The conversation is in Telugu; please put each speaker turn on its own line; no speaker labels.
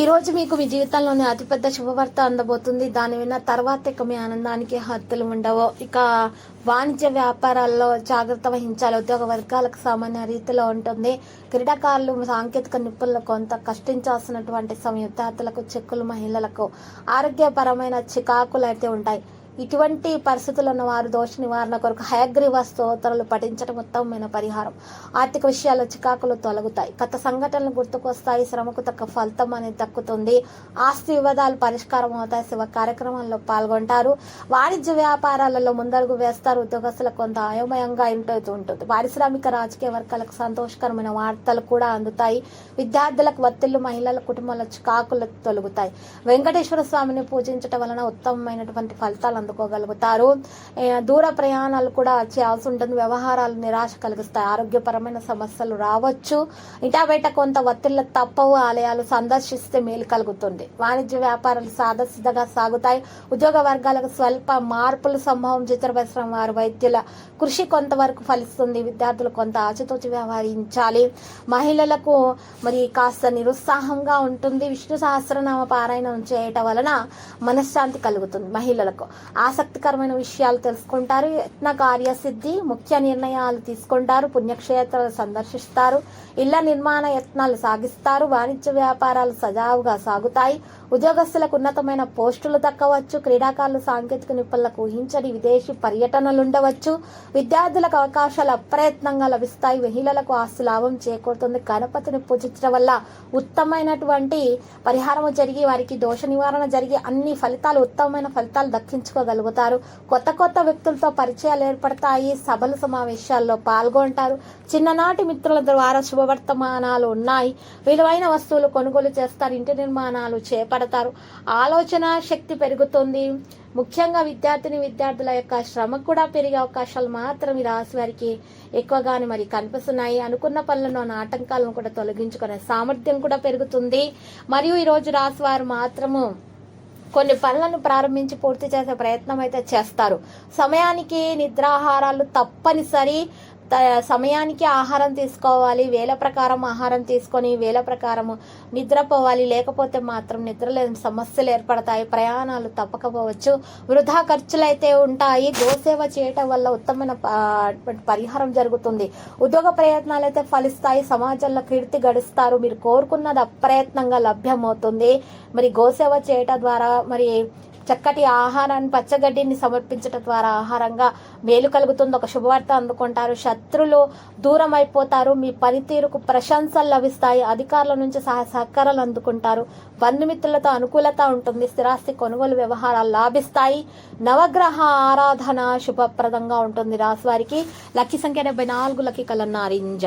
ఈ రోజు మీకు మీ జీవితంలోనే అతిపెద్ద శుభవార్త అందబోతుంది. దాని విన్న తర్వాత ఇక మీ ఆనందానికి హద్దులు ఉండవు. ఇక వాణిజ్య వ్యాపారాల్లో జాగ్రత్త వహించాలి. ఉద్యోగ వర్గాలకు సామాన్య రీతిలో ఉంటుంది. క్రీడాకారులు సాంకేతిక నిపుణులు కొంత కష్టించాల్సినటువంటి సమయం విద్యార్థులకు చెక్కులు మహిళలకు ఆరోగ్యపరమైన చికాకులు అయితే ఉంటాయి. ఇటువంటి పరిస్థితులు ఉన్న వారు దోష నివారణ కొరకు హయగ్రీవ స్తోత్రాలు పఠించడం ఉత్తమమైన పరిహారం. ఆర్థిక విషయాల్లో చికాకులు తొలగుతాయి. గత సంఘటనలు గుర్తుకొస్తాయి. శ్రమకు తక్క ఫలితం అనేది దక్కుతుంది. ఆస్తి వివాదాలు పరిష్కారం అవుతాయి. శివ కార్యక్రమాల్లో పాల్గొంటారు. వాణిజ్య వ్యాపారాలలో ముందడుగు వేస్తారు. ఉద్యోగస్తులకు కొంత అయోమయంగా ఇంటూ ఉంటుంది. పారిశ్రామిక రాజకీయ వర్గాలకు సంతోషకరమైన వార్తలు కూడా అందుతాయి. విద్యార్థులకు వత్తిళ్ళు మహిళల కుటుంబాల చికాకులు తొలగుతాయి. వెంకటేశ్వర స్వామిని పూజించడం వలన ఉత్తమమైనటువంటి ఫలితాలు అందుకోగలుగుతారు. దూర ప్రయాణాలు కూడా చేయాల్సి ఉంటుంది. వ్యవహారాలు నిరాశ కలిగిస్తాయి. ఆరోగ్యపరమైన సమస్యలు రావచ్చు. ఇటా బయట కొంత ఒత్తిళ్ళు తప్పవు. ఆలయాలు సందర్శిస్తే మేలు కలుగుతుంది. వాణిజ్య వ్యాపారాలు సాదసిద్ధగా సాగుతాయి. ఉద్యోగ వర్గాలకు స్వల్ప మార్పులు సంభవం చిత్ర పరిశ్రమ వారి వైద్యుల కృషి కొంతవరకు ఫలిస్తుంది. విద్యార్థులు కొంత ఆచితూచి వ్యవహరించాలి. మహిళలకు మరి కాస్త నిరుత్సాహంగా ఉంటుంది. విష్ణు సహస్రనామ పారాయణం చేయటం వలన మనశ్శాంతి కలుగుతుంది మహిళలకు. ఆసక్తికరమైన విషయాలు తెలుసుకుంటారు. యత్న కార్యసిద్ధి ముఖ్య నిర్ణయాలు తీసుకుంటారు. పుణ్యక్షేత్రాలు సందర్శిస్తారు. ఇళ్ళ నిర్మాణ యత్నాలు సాగిస్తారు. వాణిజ్య వ్యాపారాలు సజావుగా సాగుతాయి. ఉద్యోగస్తులకు ఉన్నతమైన పోస్టులు దక్కవచ్చు. క్రీడాకారులు సాంకేతిక నిపుణులకు ఊహించని విదేశీ పర్యటనలు ఉండవచ్చు. విద్యార్థులకు అవకాశాలు అప్రయత్నంగా లభిస్తాయి. మహిళలకు ఆస్తి లాభం చేకూరుతుంది. గణపతిని పూజించడం వల్ల ఉత్తమమైనటువంటి పరిహారం జరిగి వారికి దోష నివారణ జరిగి అన్ని ఫలితాలు ఉత్తమమైన ఫలితాలు దక్కించుకోగలుగుతారు కొత్త కొత్త వ్యక్తులతో పరిచయాలు ఏర్పడతాయి. సభలు సమావేశాల్లో పాల్గొంటారు. చిన్ననాటి మిత్రుల ద్వారా శుభవర్తమానాలు ఉన్నాయి. విలువైన వస్తువులు కొనుగోలు చేస్తారు. ఇంటి నిర్మాణాలు చేపడతారు. ఆలోచన శక్తి పెరుగుతుంది. ముఖ్యంగా విద్యార్థిని విద్యార్థుల యొక్క శ్రమ కూడా పెరిగే అవకాశాలు మాత్రం ఈ రాశి వారికి ఎక్కువగానే మరి కనిపిస్తున్నాయి. అనుకున్న పనులను ఆటంకాలను కూడా తొలగించుకునే సామర్థ్యం కూడా పెరుగుతుంది. మరియు ఈరోజు రాశి వారు మాత్రము కొన్ని పనులను ప్రారంభించి పూర్తి చేసే ప్రయత్నం అయితే చేస్తారు. సమయానికి నిద్రాహారాలు తప్పనిసరి. సమయానికి ఆహారం తీసుకోవాలి వేల ప్రకారం ఆహారం తీసుకొని వేల ప్రకారము నిద్రపోవాలి లేకపోతే మాత్రం నిద్రలేని సమస్యలు ఏర్పడతాయి ప్రయాణాలు తప్పకపోవచ్చు. వృధా ఖర్చులు అయితే ఉంటాయి. గోసేవ చేయటం వల్ల ఉత్తమైన పరిహారం జరుగుతుంది. ఉద్యోగ ప్రయత్నాలు అయితే ఫలిస్తాయి. సమాజంలో కీర్తి గడుస్తారు. మీరు కోరుకున్నది అప్రయత్నంగా లభ్యమవుతుంది. మరి గోసేవ చేయటం ద్వారా మరి చక్కటి ఆహారాన్ని పచ్చగడ్డిని సమర్పించడం ద్వారా ఆహారంగా మేలు కలుగుతుంది. ఒక శుభవార్త అందుకుంటారు. శత్రులు దూరం అయిపోతారు మీ పనితీరుకు ప్రశంసలు లభిస్తాయి. అధికారుల నుంచి సహా సహకారాలు అందుకుంటారు. బంధుమిత్రులతో అనుకూలత ఉంటుంది. స్థిరాస్తి కొనుగోలు వ్యవహారాలు లాభిస్తాయి. నవగ్రహ ఆరాధన శుభప్రదంగా ఉంటుంది. రాశి వారికి లక్కీ సంఖ్య డెబ్బై నాలుగు లక్కీ కలర్ నారింజ